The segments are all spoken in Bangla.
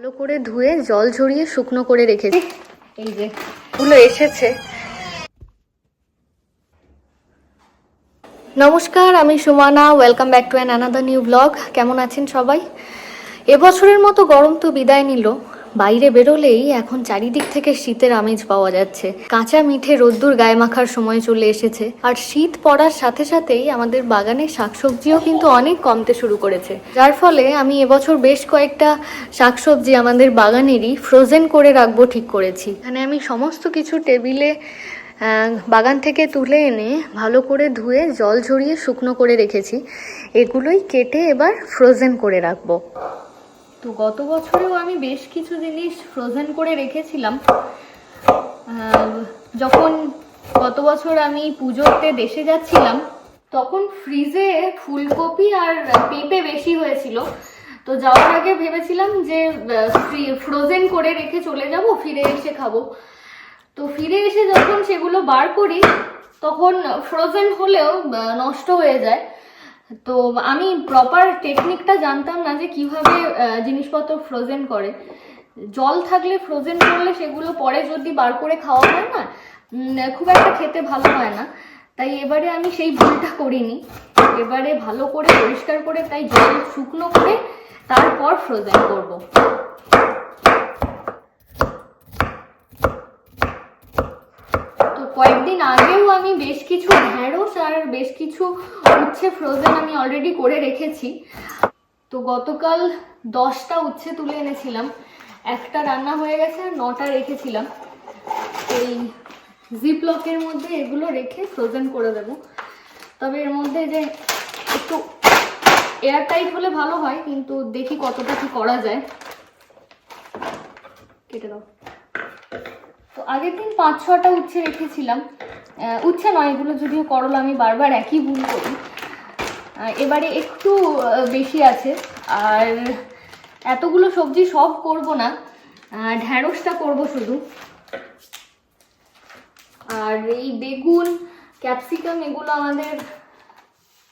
ভালো করে ধুয়ে জল ঝরিয়ে শুকনো করে রেখেছি। এই যে গুলো এসেছে। নমস্কার, আমি Sumana. Welcome back to an another new blog কেমন আছেন সবাই? এবছরের মতো গরম তো বিদায় নিল। বাইরে বেরোলেই এখন চারিদিক থেকে শীতের আমেজ পাওয়া যাচ্ছে। কাঁচা মিঠে রোদ্দুর গায়ে মাখার সময় চলে এসেছে। আর শীত পড়ার সাথে সাথেই আমাদের বাগানে শাকসবজিও কিন্তু অনেক কমতে শুরু করেছে। যার ফলে আমি এবছর বেশ কয়েকটা শাকসবজি আমাদের বাগানেরই ফ্রোজেন করে রাখব ঠিক করেছি। এখানে আমি সমস্ত কিছু টেবিলে বাগান থেকে তুলে এনে ভালো করে ধুয়ে জল ঝরিয়ে শুকনো করে রেখেছি। এগুলোই কেটে এবার ফ্রোজেন করে রাখব। তো গত বছরেও আমি বেশ কিছু জিনিস ফ্রোজেন করে রেখেছিলাম। যখন গত বছর আমি পুজোতে দেশে যাচ্ছিলাম, তখন ফ্রিজে ফুলকপি আর পেঁপে বেশি হয়েছিল। তো যাওয়ার আগে ভেবেছিলাম যে ফ্রোজেন করে রেখে চলে যাব, ফিরে এসে খাব। তো ফিরে এসে যখন সেগুলো বার করি, তখন ফ্রোজেন হলেও নষ্ট হয়ে যায়। তো আমি প্রপার টেকনিকটা জানতাম না যে কীভাবে জিনিসপত্র ফ্রোজেন করে। জল থাকলে ফ্রোজেন করলে সেগুলো পরে যদি বার করে খাওয়া হয় না খুব একটা খেতে ভালো হয় না। তাই এবারে আমি সেই ভুলটা করিনি। এবারে ভালো করে পরিষ্কার করে তাই জল শুকনো করে তারপর ফ্রোজেন করব। কয়েকদিন আগেও আমি বেশ কিছু ঢ্যাঁড়স আর বেশ কিছু উচ্ছে ফ্রোজেন আমি অলরেডি করে রেখেছি। তো গতকাল দশটা উচ্ছে তুলে এনেছিলাম। একটা রান্না হয়ে গেছে আর নটা রেখেছিলাম। এই জিপলকের মধ্যে এগুলো রেখে ফ্রোজেন করে দেবো। তবে এর মধ্যে যে একটু এয়ার টাইট হলে ভালো হয়, কিন্তু দেখি কতটা কি করা যায়। কেটে দাও। আগের দিন পাঁচ ছটা উচ্ছে রেখেছিলাম। উচ্ছে নয়, এগুলো যদিও করলা, আমি বারবার একই ভুল করি। এবারে একটু বেশি আছে। আর এতগুলো সবজি সব করব না। ঢ্যাঁড়সটা করব শুধু। আর এই বেগুন, ক্যাপসিকাম, এগুলো আমাদের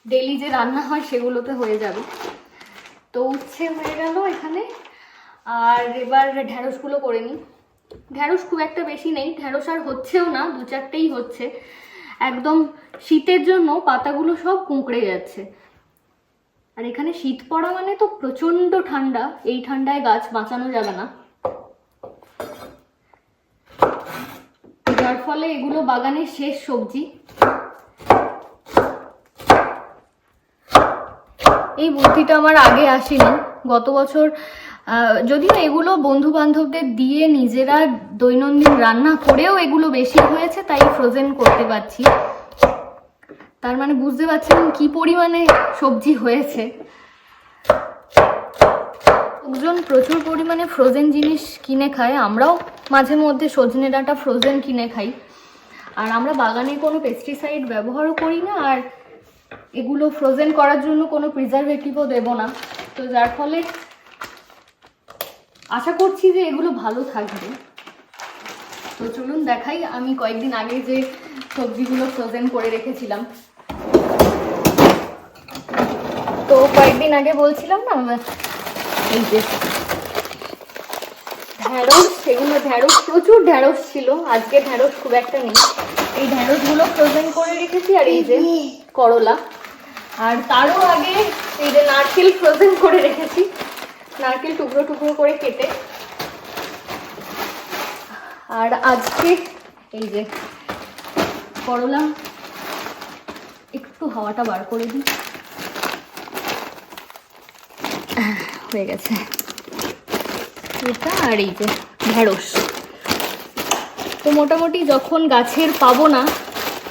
ডেলি যে রান্না হয়, সেগুলোতে হয়ে যাবে। তো উচ্ছে হয়ে গেল এখানে। আর এবার ঢ্যাঁড়সগুলো করে নিই। ঢ্যাঁড়স খুব একটা বেশি নেই ঢ্যাঁড়স আর হচ্ছেও না, দু চারটেই হচ্ছে। একদম শীতের জন্য পাতাগুলো সব কুঁকড়ে যাচ্ছে। আর এখানে শীত পড়া মানে তো প্রচণ্ড ঠান্ডা, এই ঠান্ডায় গাছ বাঁচানো যাবে না। যার ফলে এগুলো বাগানের শেষ সবজি। এই বুদ্ধিটা আমার আগে আসেনি। গত বছর যদিও এগুলো বন্ধু বান্ধবদের দিয়ে নিজেরা দৈনন্দিন রান্না করেও এগুলো বেশি হয়েছে, তাই ফ্রোজেন করতে পারছি। তার মানে বুঝতে পারছেন কি পরিমাণে সবজি হয়েছে। লোকজন প্রচুর পরিমাণে ফ্রোজেন জিনিস কিনে খায়, আমরাও মাঝে মধ্যে সজনে ডাঁটা ফ্রোজেন কিনে খাই। আর আমরা বাগানে কোনো পেস্টিসাইড ব্যবহারও করি না, আর এগুলো ফ্রোজেন করার জন্য কোনো প্রিজারভেটিভও দেব না। তো যার ফলে আশা করছি যে এগুলো ভালো থাকবে। তো চলুন দেখাই, আমি কয়েকদিন আগে যে সবজিগুলো ফ্রোজেন করে রেখেছিলাম। তো কয়েকদিন আগে বলছিলাম না এই যে ঢ্যাঁড়স, সেগুলো ঢ্যাঁড়স, প্রচুর ঢ্যাঁড়স ছিল, আজকে ঢ্যাঁড়স খুব একটা নেই। এই ঢ্যাঁড়সগুলো ফ্রোজেন করে রেখেছি আর এই যে করলা। আর তারও আগে এই যে নারকেল ফ্রোজেন করে রেখেছি। নারকেল টুকরো টুকরো করে কেটে। আর আজকে এই যে করলা, একটু হাওয়াটা বার করে দিই। হয়ে গেছে। এটা আর এই যে ঢেঁড়স। তো মোটামুটি যখন গাছের পাবো না,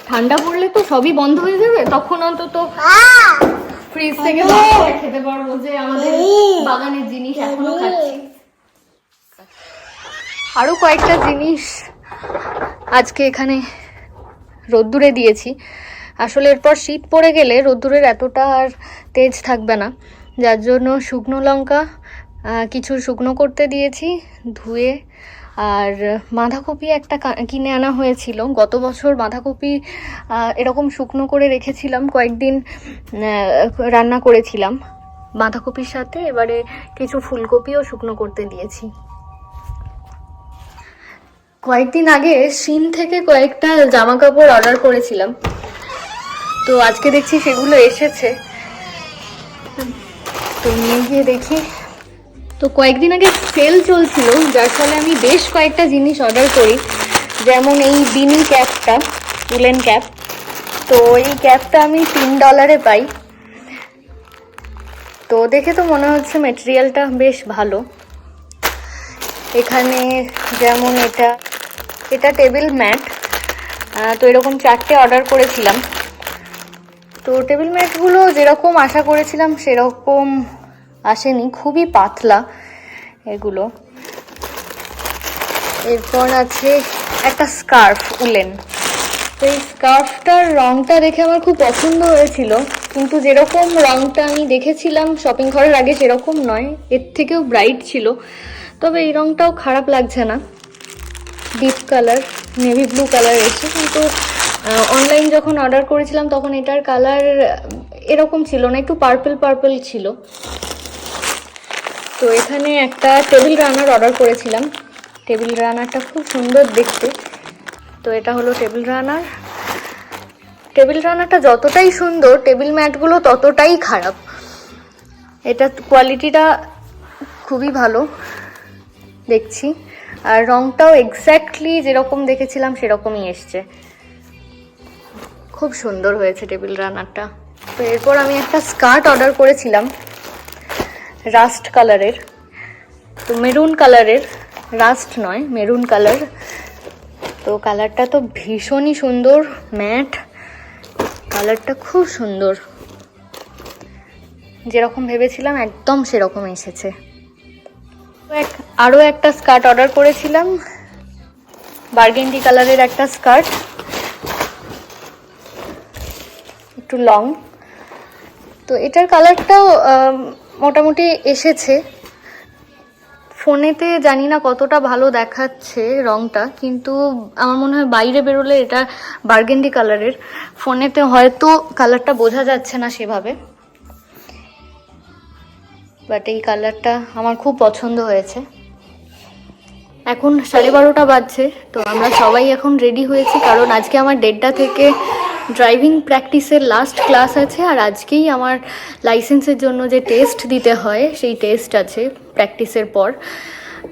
ঠান্ডা পড়লে তো সবই বন্ধ হয়ে যাবে, তখন অন্তত ফ্রিজ থেকে খেতে পারব যে আমাদের বাগানের জিনিস এখনও খাচ্ছি। আরও কয়েকটা জিনিস আজকে এখানে রোদ্দুরে দিয়েছি। আসলে এরপর শীত পড়ে গেলে রোদ্দুরের এতটা আর তেজ থাকবে না। যার জন্য শুকনো লঙ্কা কিছু শুকনো করতে দিয়েছি ধুয়ে আর বাঁধাকপি একটা কিনে আনা হয়েছিল। গত বছর বাঁধাকপি এরকম শুকনো করে রেখেছিলাম, কয়েকদিন রান্না করেছিলাম। বাঁধাকপির সাথে এবারে কিছু ফুলকপিও শুকনো করতে দিয়েছি। কয়েকদিন আগে সিন থেকে কয়েকটা জামা কাপড় অর্ডার করেছিলাম। তো আজকে দেখছি সেগুলো এসেছে। তো নিয়ে গিয়ে দেখি। তো কয়েকদিন আগে সেল চলছিল, যার ফলে আমি বেশ কয়েকটা জিনিস অর্ডার করি। যেমন এই বিনি ক্যাপটা উলেন ক্যাপ তো এই ক্যাপটা আমি তিন ডলারে পাই। তো দেখে তো মনে হচ্ছে মেটেরিয়ালটা বেশ ভালো। এখানে যেমন এটা এটা টেবিল ম্যাট তো এরকম চারটে অর্ডার করেছিলাম। তো টেবিল ম্যাটগুলো যেরকম আশা করেছিলাম, সেরকম আসেনি, খুবই পাতলা এগুলো। এরপর আছে একটা স্কার্ফ উলেন। তো এই স্কার্ফটার রংটা দেখে আমার খুব পছন্দ হয়েছিল, কিন্তু যেরকম রংটা আমি দেখেছিলাম শপিং করার আগে সেরকম নয়, এর থেকেও ব্রাইট ছিল। তবে এই রংটাও খারাপ লাগছে না। Deep colour navy blue colour এসছে কিন্তু অনলাইন যখন অর্ডার করেছিলাম তখন এটার কালার এরকম ছিল না, একটু পার্পল পার্পল ছিল। তো এখানে একটা টেবিল রানার অর্ডার করেছিলাম। টেবিল রানারটা খুব সুন্দর দেখতে। তো এটা হলো টেবিল রানার টেবিল রানারটা যতটাই সুন্দর টেবিল ম্যাটগুলো ততটাই খারাপ। এটা কোয়ালিটিটা খুবই ভালো দেখছি। আর রংটাও এক্স্যাক্টলি যেরকম দেখেছিলাম, সেরকমই এসছে। খুব সুন্দর হয়েছে টেবিল রানারটা তো এরপর আমি একটা স্কার্ট অর্ডার করেছিলাম। রাস্ট কালারের, তো মেরুন কালারের, রাস্ট নয়, মেরুন কালার। তো কালারটা তো ভীষণই সুন্দর, ম্যাট। কালারটা খুব সুন্দর। যেরকম ভেবেছিলাম একদম সেরকম এসেছে। এক, আরও একটা স্কার্ট অর্ডার করেছিলাম। বার্গেন্ডি কালারের একটা স্কার্ট। একটু লং। তো এটার কালারটাও মোটামুটি এসেছে। ফোনেতে জানি না কতটা ভালো দেখাচ্ছে রংটা, কিন্তু আমার মনে হয় বাইরে বেরোলে এটা বার্গেন্ডি কালারের। ফোনেতে হয়তো কালারটা বোঝা যাচ্ছে না সেভাবে। বাট এই কালারটা আমার খুব পছন্দ হয়েছে। এখন সাড়ে বারোটা বাজছে, তো আমরা সবাই এখন রেডি হয়েছি, কারণ আজকে আমার দেড়টা থেকে ড্রাইভিং প্র্যাকটিসের লাস্ট ক্লাস আছে আর আজকেই আমার লাইসেন্সের জন্য যে টেস্ট দিতে হয়, সেই টেস্ট আছে প্র্যাকটিসের পর।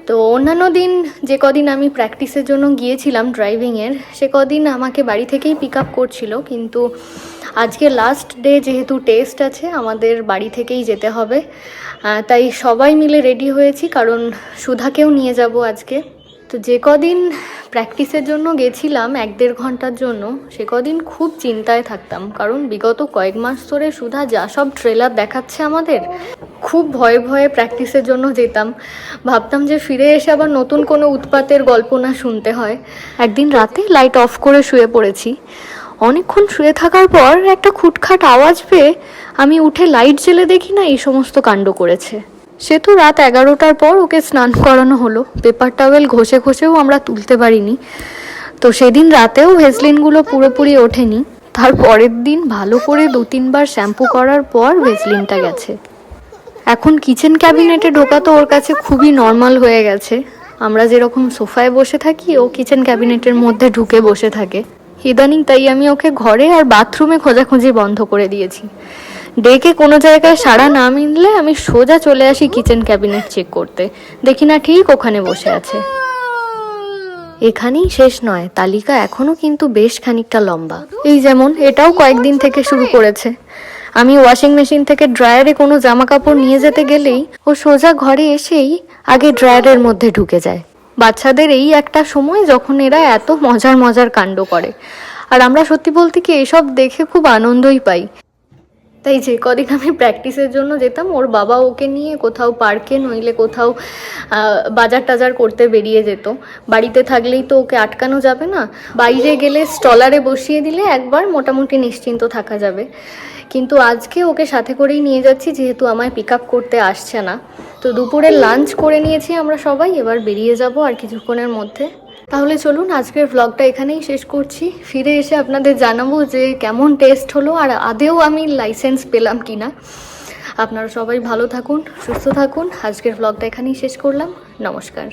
তো অন্যান্য দিন যে কদিন আমি প্র্যাকটিসের জন্য গিয়েছিলাম ড্রাইভিংয়ের সে কদিন আমাকে বাড়ি থেকেই পিক আপ করছিল। কিন্তু আজকে লাস্ট ডে যেহেতু টেস্ট আছে, আমাদের বাড়ি থেকেই যেতে হবে। তাই সবাই মিলে রেডি হয়েছি, কারণ সুধাকেও নিয়ে যাব আজকে। তো যে কদিন প্র্যাকটিসের জন্য গেছিলাম, এক দেড় ঘণ্টার জন্য, সে কদিন খুব চিন্তায় থাকতাম। কারণ বিগত কয়েক মাস ধরে সুধা যা সব ট্রেলার দেখাচ্ছে আমাদের, খুব ভয়ে ভয়ে প্র্যাকটিসের জন্য যেতাম। ভাবতাম যে ফিরে এসে আবার নতুন কোনো উৎপাতের গল্প না শুনতে হয়। একদিন রাতে লাইট অফ করে শুয়ে পড়েছি। অনেকক্ষণ শুয়ে থাকার পর একটা খুটখাট আওয়াজ পেয়ে আমি উঠে লাইট জ্বেলে দেখি না এই সমস্ত কাণ্ড করেছে। সে তো রাত এগারোটার পর ওকে স্নান করানো হলো। পেপার টাওয়েল ঘষে ঘষেও আমরা তুলতে পারিনি। তো সেদিন রাতেও ভেসলিনগুলো পুরোপুরি ওঠেনি। তার পরের দিন ভালো করে দু তিনবার শ্যাম্পু করার পর ভেসলিনটা গেছে। এখন কিচেন ক্যাবিনেটে ঢোকা তো ওর কাছে খুবই নর্মাল হয়ে গেছে। আমরা যেরকম সোফায় বসে থাকি, ও কিচেন ক্যাবিনেটের মধ্যে ঢুকে বসে থাকে। ইদানিং তাই আমি ওকে ঘরে আর বাথরুমে খোঁজাখুঁজি বন্ধ করে দিয়েছি। ডেকে কোনো জায়গায় সাড়া না মিললে আমি সোজা চলে আসি কিচেন ক্যাবিনেট চেক করতে। দেখি না ঠিক ওখানে বসে আছে। এখানেই শেষ নয়, তালিকা এখনও কিন্তু বেশ খানিকটা লম্বা। এই যেমন, এটাও কয়েকদিন থেকে শুরু করেছে। আমি ওয়াশিং মেশিন থেকে ড্রায়ারে কোনো জামা কাপড় নিয়ে যেতে গেলেই ও সোজা ঘরে এসেই আগে ড্রায়ারের মধ্যে ঢুকে যায়। বাচ্চাদের এই একটা সময় যখন এরা এত মজার মজার কাণ্ড করে। আর আমরা সত্যি বলতে কি এসব দেখে খুব আনন্দই পাই। তাই যে কদিন আমি প্র্যাকটিসের জন্য যেতাম, ওর বাবা ওকে নিয়ে কোথাও পার্কে নইলে কোথাও বাজার টাজার করতে বেরিয়ে যেত। বাড়িতে থাকলেই তো ওকে আটকানো যাবে না। বাইরে গেলে স্টলারে বসিয়ে দিলে একবার মোটামুটি নিশ্চিন্ত থাকা যাবে। কিন্তু আজকে ওকে সাথে করেই নিয়ে যাচ্ছি, যেহেতু আমায় পিক আপ করতে আসছে না। তো দুপুরে লাঞ্চ করে নিয়েছি আমরা সবাই, এবার বেরিয়ে যাব আর কিছুক্ষণের মধ্যে। তাহলে চলুন আজকের ভ্লগটা এখানেই শেষ করছি। ফিরে এসে আপনাদের জানাব যে কেমন টেস্ট হলো আর আদেও আমি লাইসেন্স পেলাম কি না আপনারা সবাই ভালো থাকুন, সুস্থ থাকুন। আজকের ব্লগটা এখানেই শেষ করলাম। নমস্কার।